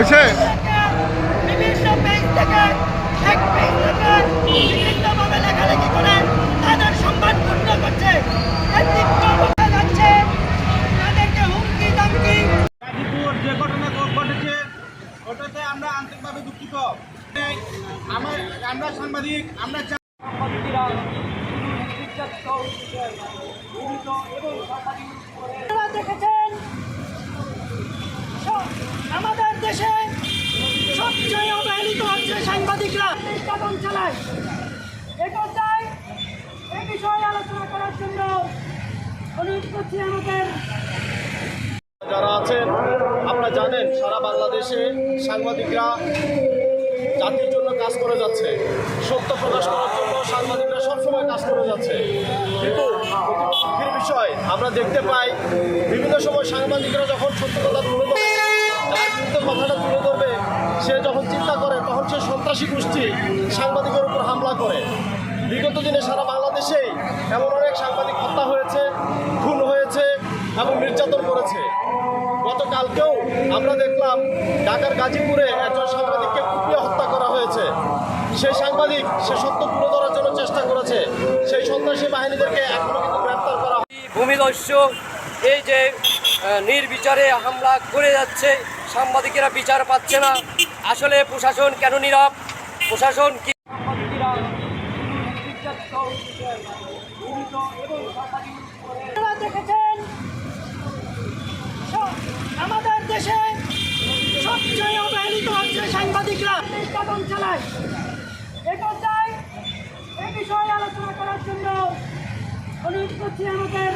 হয়েছে? লেখালেখি করে তাদের সম্মান পূর্ণ করছে তাদেরকে হুমকি দামকি গাজীপুর যে ঘটনা ঘটেছে, ওটাতে আমরা আন্তরিকভাবে দুঃখিত। আমার, আমরা সাংবাদিক, আমরা দেখেছেন স- আমাদের দেশে সবচেয়ে অবহেলিত হচ্ছে সাংবাদিকরা নির্যাতন চালায়। চাই এই বিষয়ে আলোচনা করার জন্য অনুরোধ করছি আমাদের। যারা আছেন, আপনারা জানেন সারা বাংলাদেশে সাংবাদিকরা জাতির জন্য কাজ করে যাচ্ছে। সত্য প্রকাশ করার জন্য সাংবাদিকরা সবসময় কাজ করে যাচ্ছে। কিন্তু দুঃখের বিষয় আমরা দেখতে পাই, বিভিন্ন সময় সাংবাদিকরা যখন সত্য কথা তুলে ধরে যার বিরুদ্ধে কথাটা তুলে ধরবে সে যখন চিন্তা করে তখন সে সন্ত্রাসী গোষ্ঠী সাংবাদিকের উপর হামলা করে। বিগত দিনে সারা বাংলাদেশেই এমন অনেক সাংবাদিক হত্যা হয়েছে, খুন হয়েছে এবং নির্যাতন করেছে। গতকালকেও আমরা দেখলাম ঢাকার গাজীপুরে একজন সাংবাদিককে কুপিয়ে হত্যা করা হয়েছে। সেই সাংবাদিক, সে সত্য তুলে ধরার জন্য চেষ্টা করেছে। সেই সন্ত্রাসী বাহিনীদেরকে এখনও কিন্তু গ্রেপ্তার করা ভূমিদস্যু, এই যে নির্বিচারে হামলা করে যাচ্ছে, সাংবাদিকেরা বিচার পাচ্ছে না। আসলে প্রশাসন কেন নীরব? প্রশাসন কি দেখেছেন আমাদের দেশে সবচেয়ে অবহেলিত হচ্ছে সাংবাদিকরা। নির্যাতন চালায়। এটা চাই এই বিষয়ে আলোচনা করার জন্য অনুরোধ করছি আমাদের